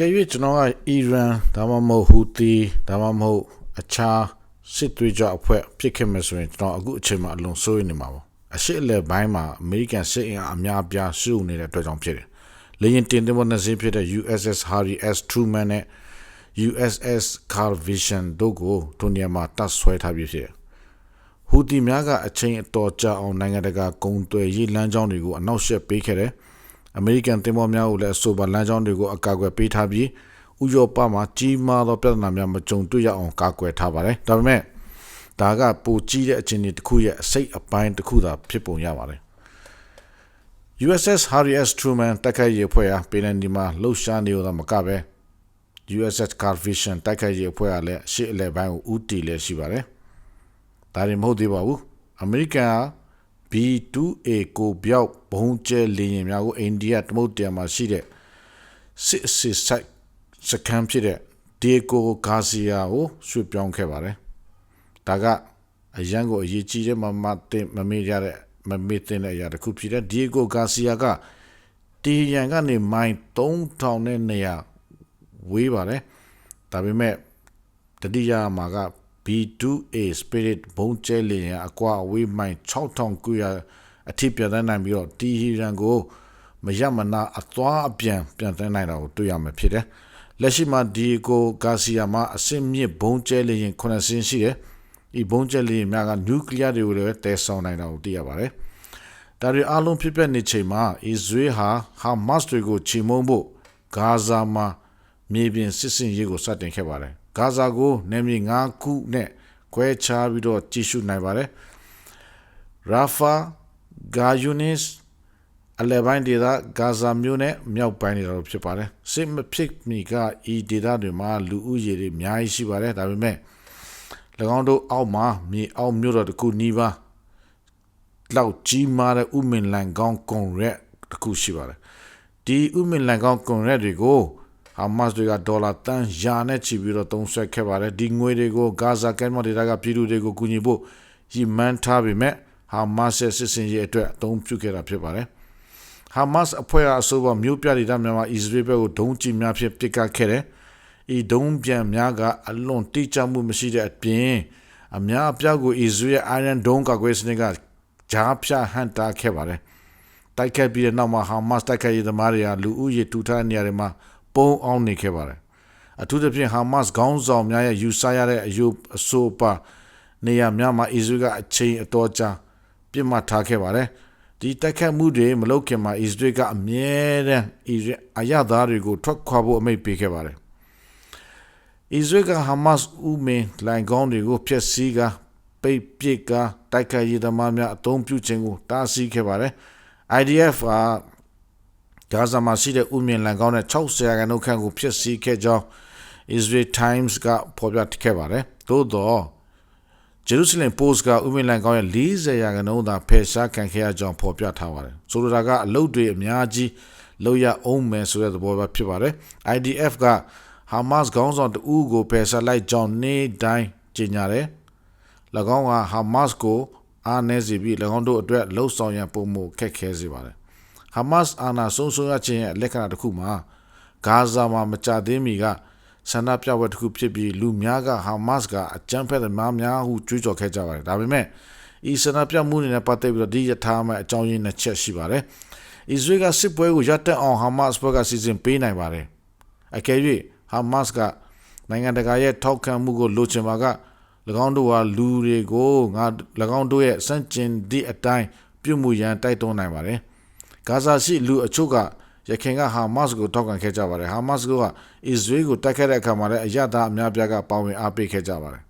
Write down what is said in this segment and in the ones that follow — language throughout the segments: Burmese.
ကဲ၍ကျွန်တော်ကအီရန်ဒါမှမဟုတ်ဟူသီဒါမှမဟုတ်အခြားစစ်သွေးကြွအဖွဲ့ဖြစ်ခဲ့မယ်ဆိုရင်ကျွန်တော်အခုအချိန်မှာအလွန်စိုးရိမ်နေမှာပါအရှိအလဲပိုင်းမှာအမေရိကန်စစ်အင်အားအများအပြားစုနေတဲ့အတွက်ကြောင့်ဖြစ်တယ်။လေယာဉ်တင်တင်ပေါ်နှစည်းဖြစ်တဲ့ USS Harry S Truman နဲ့ USS Carl Vinson တို့ကိုဒုညမှာတတ်ဆွဲထားပြီးဖြစ်တယ်။ဟူတီများကအချိန်အတော်ကြာအောင်နိုင်ငံတကာကုန်သွယ်ရေးလမ်းကြောင်းတွေကိုအနောက်ရှက်ပေးခဲ့တယ်။ အမေရိကန်တင်ပေါ်များကိုလည်းအဆိုပါလမ်းကြောင်းတွေကိုအကာအကွယ်ပေးထားပြီးဥရောပမှာကြီးမားသောပြဿနာများမကြုံတွေ့ရအောင်ကာကွယ်ထားပါတယ်။ဒါပေမဲ့ဒါကပိုကြီးတဲ့အခြေအနေတစ်ခုရဲ့အစိတ်အပိုင်းတစ်ခုသာဖြစ်ပုံရပါတယ် USS Harry S Truman တိုက်ခိုက်ရေးအဖွဲ့ဟာပင်လယ်ဒီမှာလှုပ်ရှားနေရတာမကပဲ USS Carl Vinson တိုက်ခိုက်ရေးအဖွဲ့ကလည်းရှေ့အလဲပိုင်းကိုဦးတည်လည်းရှိပါတယ်ဒါရင်မဟုတ်သေးပါဘူးအမေရိကန်က B2A ကိုပြောက်ဘုံကျဲလေယာဉ်များကိုအိန္ဒိယတမုတ်တရမှာရှိတဲ့စစ်စစ်ဆိုင်စကန်ဖြစ်တဲ့ဒီကိုဂါစီယာကိုရွှေ့ပြောင်းခဲ့ပါတယ်ဒါကအရန်ကိုအရေးကြီးတဲ့မမတင်မမေ့ရတဲ့မမေ့တဲ့အရာတစ်ခုဖြစ်တဲ့ဒီကိုဂါစီယာကတီရန်ကနေမိုင်3000နဲ့နေရာဝေးပါတယ်ဒါပေမဲ့တတိယမှာက B2A Spirit ဘုံကျဲလေယာဉ်အကွာအဝေးမိုင်6900အထိပြန်တန်းနိုင်ပြီးတော့တီရန်ကိုမရမနာအသွားအပြန်ပြန်တန်းနိုင်တာကိုတွေ့ရမှာဖြစ်တယ်လက်ရှိမှာဒီကိုဂါစီယာမှာအစင်မြစ်ဘုံကျဲလေရင်9ဆင်းရှိတယ်။ဤဘုံကျဲလေရင်များကနျူကလ িয়ার တွေကိုလည်းတဲဆောင်နိုင်တာကိုသိရပါတယ်။ဒါတွေအလုံးဖြစ်ပျက်နေချိန်မှာအစ္စရေးဟာဟာမတ်တွေကိုချီမုံဖို့ဂါဇာမှာမြေပြင်စစ်စင်ရေးကိုစတင်ခဲ့ပါတယ်။ ဂါဇာကိုနယ်မြေ9ခုနဲ့ခွဲခြားပြီးတော့ကြီးစုနိုင်ပါတယ်။ရာဖာဂါယူနစ်အလဲပိုင်းဒေသဂါဇာမြို့နဲ့မြောက်ပိုင်းဒေသတို့ဖြစ်ပါတယ်စစ်မဖြစ်မီကဤဒေသတွေမှာလူဦးရေတွေအများကြီးရှိပါတယ်ဒါပေမဲ့၎င်းတို့အောက်မှာမြေအောက်မြို့တော်တစ်ခုနီးပါးလောက်ကြီးမားတဲ့ဥမင်လန်ကောင်းကွန်ရက်တစ်ခုရှိပါတယ်ဒီဥမင်လန်ကောင်းကွန်ရက်တွေကို ဟာမတ်တွေကဒေါ်လာတန်ရာနဲ့ချီပြီးတော့သုံးဆွဲခဲ့ပါတယ်ဒီငွေတွေကိုဂါဇာကဲမော်ဒေတာကပြည်သူတွေကိုကူညီဖို့ရည်မှန်းထားပေမဲ့ဟာမတ်ရဲ့စစ်စင်ရေးအတွက်အသုံးပြုခဲ့တာဖြစ်ပါတယ်ဟာမတ်အဖွဲ့အဆိုပါမြို့ပြဒေသများမှာအစ္စရေးဘက်ကိုဒုံးကျည်များဖြင့်ပစ်ကတ်ခဲ့တယ်။ဤဒုံးပြန်များကအလွန်တိကျမှုမရှိတဲ့အပြင်အများအပြားကိုအစ္စရေး Iron Dome ကကွယ်စနစ်ကဂျားဖြာဟန်တာခဲ့ပါတယ်။တိုက်ခိုက်ပြီးတဲ့နောက်မှာဟာမတ်တိုက်ခိုက်ရေးသမားတွေကလူဦးရေထူထပ်နေရာတွေမှာ ပုံအောင်နေခဲ့ပါတယ်။အထူးသဖြင့်ဟာမတ်ခေါင်းဆောင်များရဲ့ယူဆရတဲ့အယုအဆိုပါနေရာများမှာအစ္စရေးကအချိန်အတော်ကြာပြစ်မှတ်ထားခဲ့ပါတယ်။ဒီတိုက်ခတ်မှုတွေမလုပ်ခင်မှာအစ္စရေးကအမြဲတမ်းအစ္စရေးအရသားတွေကိုထွက်ခွာဖို့အမိန့်ပေးခဲ့ပါတယ်။အစ္စရေးကဟာမတ်ဦးမင်လိုင်ကောင်းတွေကိုဖျက်ဆီးကပိတ်ပစ်ကတိုက်ခိုက်ရေးသမားများအုံပြုခြင်းကိုတားဆီးခဲ့ပါတယ်။ IDF က ဂါဇာမှာရှိတဲ့ဦးမင်လိုင်ကောင်းနဲ့60ရာခိုင်နှုန်းခန့်ကိုဖျက်ဆီးခဲ့ကြောင်း Israel Times ကဖော်ပြခဲ့ပါတယ်။သို့တော့ဂျေရုဆလင်ပို့စ်ကဥမင်လန်ကောင်းရဲ့40ရာခိုင်နှုန်းသာဖယ်ရှားခံခဲ့ရကြောင်းဖော်ပြထားပါတယ်။ဆိုလိုတာကအလုတ်တွေအများကြီးလောက်ရအောင်မယ်ဆိုတဲ့သဘောပဲဖြစ်ပါတယ်။ IDF ကဟာမတ်ခေါင်းဆောင်တဦးကိုဖယ်ရှားလိုက်ကြောင်းနေ့တိုင်းကြေညာတယ်။၎င်းကဟာမတ်ကိုအားနည်းစေပြီး၎င်းတို့အတွက်လှုပ်ဆောင်ရန်ပုံမှုခက်ခဲစေပါတယ်။ ဟာမတ်အာနာဆုံးဆုံးရခြင်းရဲ့လက္ခဏာတစ်ခုမှာဂါဇာမှာမကြသေးမီကဆန္ဒပြပွဲတစ်ခုဖြစ်ပြီးလူများကဟာမတ်စ်ကအကြမ်းဖက်သမားများဟုကြွေးကြော်ခဲ့ကြပါတယ်ဒါပေမဲ့ဤဆန္ဒပြမှုတွေနဲ့ပတ်သက်ပြီးတော့ဒီယထာမှာအကြောင်းရင်းနှစ်ချက်ရှိပါတယ်အစ္စရေးကစစ်ပွဲကိုရပ်တန့်အောင်ဟာမတ်စ်ဘက်ကစီစဉ်ပေးနိုင်ပါတယ်အကယ်၍ဟာမတ်စ်ကနိုင်ငံတကာရဲ့ထောက်ခံမှုကိုလိုချင်ပါက၎င်းတို့ဟာလူတွေကိုငါ၎င်းတို့ရဲ့စန့်ကျင်သည့်အတိုင်းပြုမှုရန်တိုက်တွန်းနိုင်ပါတယ် ဂါဇာရှိလူအချို့ကရခိုင်ကဟာမတ်စ်ကိုထောက်ခံခဲ့ကြပါတယ်ဟာမတ်စ်ကအစ္စရေးကိုတိုက်ခိုက်တဲ့အခါမှာလည်းအရသာအများပြားကပါဝင်အားပေးခဲ့ကြပါတယ်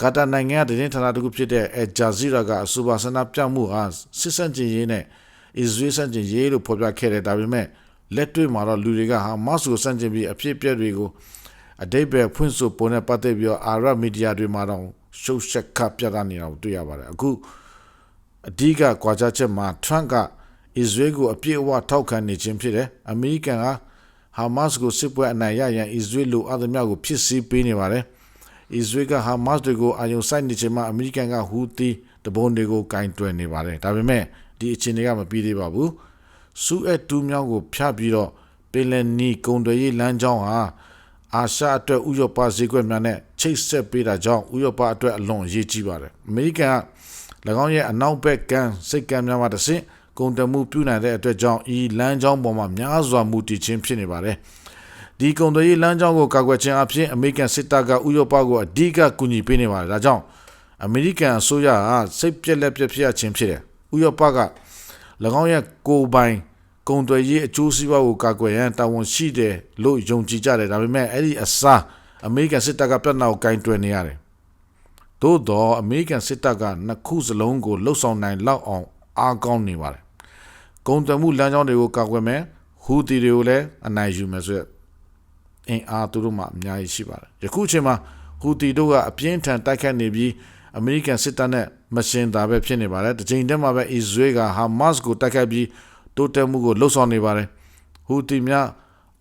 ကာတာနိုင်ငံတည်င်းဌာနတစ်ခုဖြစ်တဲ့အဂျာဇီရာကအဆိုပါဆန္ဒပြမှုဟာစစ်စန့်ကျင်ရေးနဲ့အစ္စရေးစန့်ကျင်ရေးလို့ဖော်ပြခဲ့တယ်ဒါပေမဲ့လက်တွေ့မှာတော့လူတွေကဟာမတ်စ်ကိုစန့်ကျင်ပြီးအဖြစ်အပျက်တွေကိုအတိတ်ပဲဖွင့်ဆိုပုံနဲ့ပတ်သက်ပြီးတော့အာရဗ်မီဒီယာတွေမှာတော့ရှုပ်ရှက်ခပြသနေတာကိုတွေ့ရပါတယ်အခုအဓိကကွာခြားချက်မှာထရန့်က အစ္စရေးကိုအပြည့်အဝထောက်ခံနေခြင်းဖြစ်တယ်။အမေရိကန်ကဟာမတ်စ်ကိုစစ်ပွဲအနိုင်ရရန်အစ္စရေးလိုအပ်သမျှကိုဖြစ်စည်းပေးနေပါတယ်။အစ္စရေးကဟာမတ်စ်တွေကိုအာရုံစိုက်နေခြင်းမှာအမေရိကန်ကဟူသီတဘုံတွေကိုကင်တွယ်နေပါတယ်။ဒါပေမဲ့ဒီအခြေအနေကမပြီးသေးပါဘူး။စူအက်တူးမြောင်းကိုဖျက်ပြီးတော့ပင်လယ်နီကုန်သွယ်ရေးလမ်းကြောင်းဟာအာရှအတွက်ဥရောပဈေးကွက်များနဲ့ချိတ်ဆက်ပေးတာကြောင့်ဥရောပအတွက်အလွန်အရေးကြီးပါတယ်အမေရိကန်က၎င်းရဲ့အနောက်ဘက်ကမ်းစိတ်ကမ်းများမှာတစ်ဆင့် ကုန်သွယ်မှုပြုနိုင်တဲ့အတွက်ကြောင့်ဤလမ်းကြောင်းပေါ်မှာများစွာမူတည်ခြင်းဖြစ်နေပါတယ်ဒီကုန်သွယ်ရေးလမ်းကြောင်းကိုကာကွယ်ခြင်းအပြင်အမေရိကန်စစ်တပ်ကဥရောပကိုအဓိကကူညီပေးနေပါတယ်ဒါကြောင့်အမေရိကန်အစိုးရဟာစိတ်ပြက်လက်ပြက်ဖြစ်ရခြင်းဖြစ်တယ်ဥရောပက၎င်းရဲ့ကိုယ်ပိုင်ဂုံသွယ်ရေးအကျိုးစီးပွားကိုကာကွယ်ရန်တာဝန်ရှိတယ်လို့ယုံကြည်ကြတယ်ဒါပေမဲ့အဲ့ဒီအစားအမေရိကန်စစ်တပ်ကပြဿနာကိုကင်တွယ်နေရတယ်သို့တော့အမေရိကန်စစ်တပ်ကနှစ်ခုစလုံးကိုလှုပ်ဆောင်နိုင်လောက်အောင်အားကောင်းနေပါတယ် ဂုံသွယ်မှုလမ်းကြောင်းတွေကိုကာကွယ်မယ်ဟူတီတွေကိုလည်းအနိုင်ယူမယ်ဆိုရက်အင်အားသူတို့မှအများကြီးရှိပါတယ်ယခုအချိန်မှာဟူတီတို့ကအပြင်းထန်တိုက်ခတ်နေပြီးအမေရိကန်စစ်တပ်နဲ့မရှင်တာပဲဖြစ်နေပါတယ်။တစ်ချိန်တည်းမှာပဲအစ္စရေးကဟာမတ်စ်ကိုတိုက်ခိုက်ပြီးတိုးတက်မှုကိုလှုပ်ဆောင်နေပါတယ်။ဟူတီများ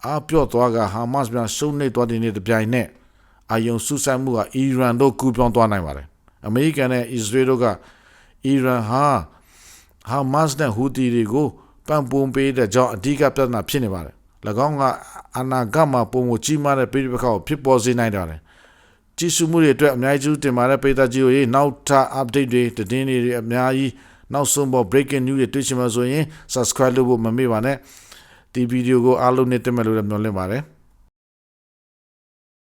အားပြော့သွားကဟာမတ်စ်များရှုံးနေသွားတဲ့နေ့တစ်ပြိုင်နက်အာယုံဆူဆိုင်မှုကအီရန်တို့ကူးပြောင်းသွားနိုင်ပါတယ်။အမေရိကန်နဲ့အစ္စရေးတို့ကအီရန်ဟာ ဟာမတ်စ်နဲ့ဟူတီတွေကိုပံ့ပိုးပေးတဲ့ကြောင့်အဓိကပြဿနာဖြစ်နေပါတယ်။၎င်းကအနာဂတ်မှာပုံမကြီးမားတဲ့ပြည်ပခါကိုဖြစ်ပေါ်စေနိုင်တယ်ကြည့်ရှုမှုတွေအတွက်အများကြီးတင်ပါတယ်ပေတာကြီးကိုနောက်ထပ် update တွေတည်င်းတွေအများကြီးနောက်ဆုံးပေါ် breaking news တွေတွေ့ချင်မှဆိုရင် subscribe လုပ်ဖို့မမေ့ပါနဲ့ဒီဗီဒီယိုကိုအားလုံးနဲ့တက်မယ်လို့လည်းမျှော်လင့်ပါတယ်